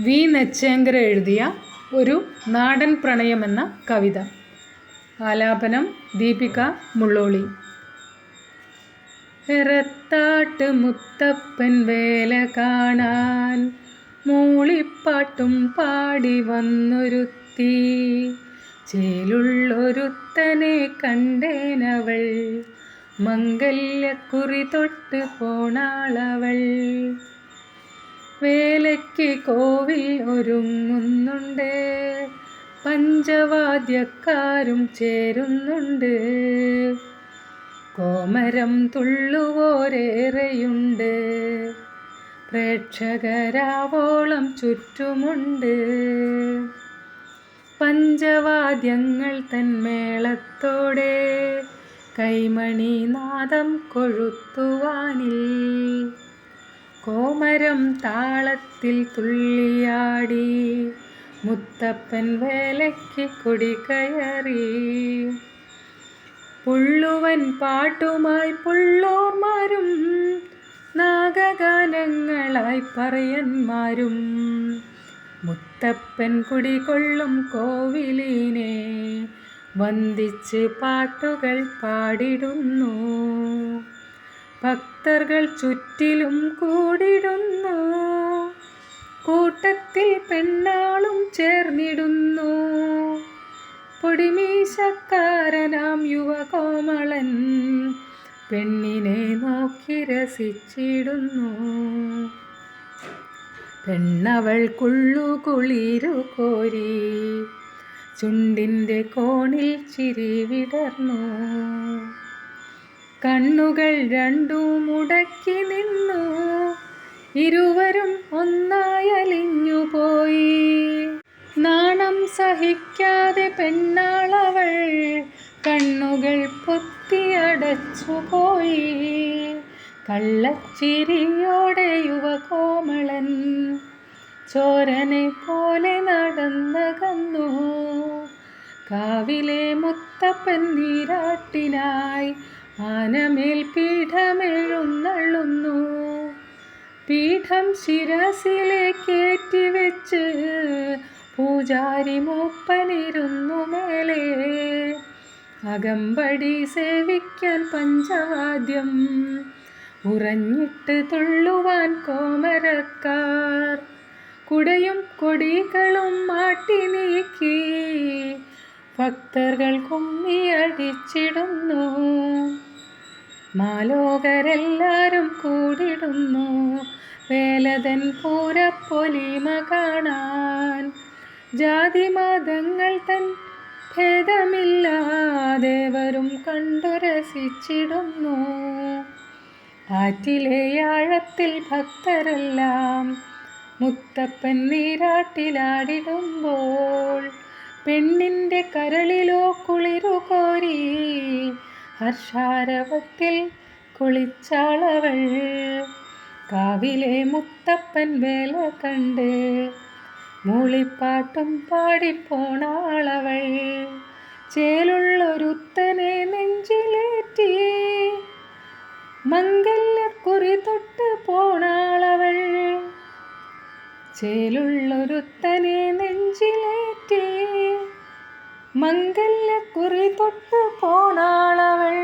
V. നെച്ചേങ്കര എഴുതിയ ഒരു നാടൻ പ്രണയമെന്ന കവിത. ആലാപനം ദീപിക മുള്ളോളി. എറത്താട്ട് മുത്തപ്പൻ വേല കാണാൻ മൂളിപ്പാട്ടും പാടി വന്നൊരുത്തി. ചേലുള്ളൊരുത്തനെ കണ്ടേനവൾ. മംഗല്യക്കുറി തൊട്ട് പോണാളവൾ. വേലയ്ക്ക് കോവിൽ ഒരുങ്ങുന്നുണ്ട്. പഞ്ചവാദ്യക്കാരും ചേരുന്നുണ്ട്. കോമരം തുള്ളുവോരേറെയുണ്ട്. പ്രേക്ഷകരാവോളം ചുറ്റുമുണ്ട്. പഞ്ചവാദ്യങ്ങൾ തന്മേളത്തോടെ കൈമണി നാദം കൊഴുത്തുവാനിൽ. കോമരം താളത്തിൽ തുള്ളിയാടി. മുത്തപ്പൻ വേലയ്ക്ക് കൊടി കയറി. പുള്ളുവൻ പാട്ടുമായി പുള്ളോർമാരും നാഗഗാനങ്ങളായി പറയന്മാരും. മുത്തപ്പൻ കുടികൊള്ളും കോവിലിനെ വന്ദിച്ച് പാട്ടുകൾ പാടിടുന്നു. ഭക്തർകൾ ചുറ്റിലും കൂടിടുന്നു. കൂട്ടത്തിൽ പെണ്ണാളും ചേർന്നിടുന്നു. പൊടിമീശക്കാരനാം യുവകോമളൻ പെണ്ണിനെ നോക്കി രസിച്ചിടുന്നു. പെണ്ണവൾക്കുള്ളു കുളിരു കോരി ചുണ്ടിന്റെ കോണിൽ ചിരി വിടർന്നു. കണ്ണുകൾ രണ്ടും മുടക്കി നിന്നു. ഇരുവരും ഒന്നായി അലിഞ്ഞുപോയി നാണം സഹിക്കാതെ പെണ്ണാളവൾ കണ്ണുകൾ പൊത്തിയടച്ചുപോയി കള്ളച്ചിരിയോടെ യുവകോമളൻ ചോരനെ പോലെ നടന്നകന്നു. കാവിലെ മുത്തപ്പൻ നീരാട്ടിനായി ആനമേൽ പീഠമെഴുന്നള്ളുന്നു. പീഠം ശിരസിലേക്കേറ്റി വെച്ച് പൂജാരി മൂപ്പനിരുന്നു മേലെ. അകമ്പടി സേവിക്കാൻ പഞ്ചവാദ്യം ഉറഞ്ഞിട്ട് തുള്ളുവാൻ കോമരക്കാർ. കുടയും കൊടികളും മാട്ടി നീക്കി ഭക്തർകൾ കുമ്മിയടിച്ചിടുന്നു മാലോകരെല്ലാരും കൂടിടുന്നു. വേലതൻ പൂരപ്പൊലിമ കാണാൻ ജാതിമതങ്ങൾ തൻ ഭേദമില്ലാദേവരും കണ്ടു രസിച്ചിടുന്നു ആറ്റിലെ ആഴത്തിൽ ഭക്തരെല്ലാം മുത്തപ്പൻ നീരാട്ടിലാടിടുമ്പോൾ പെണ്ണിന്റെ കരളിലോ കുളിരു ഹർഷാരവത്തിൽ കുളിച്ചാളവൾ. കാവിലെ മുത്തപ്പൻ വേല കണ്ട് മൂളിപ്പാട്ടും പാടിപ്പോണാളവൾ. ചേലുള്ളൊരുത്തനെ നെഞ്ചിലേറ്റി മംഗല്യക്കുറി തൊട്ട് പോണാളവൾ. ചേലുള്ളൊരുത്തനെ നെഞ്ചിലേറ്റി മംഗല്യക്കുറി തൊട്ട് പോണാളവൾ.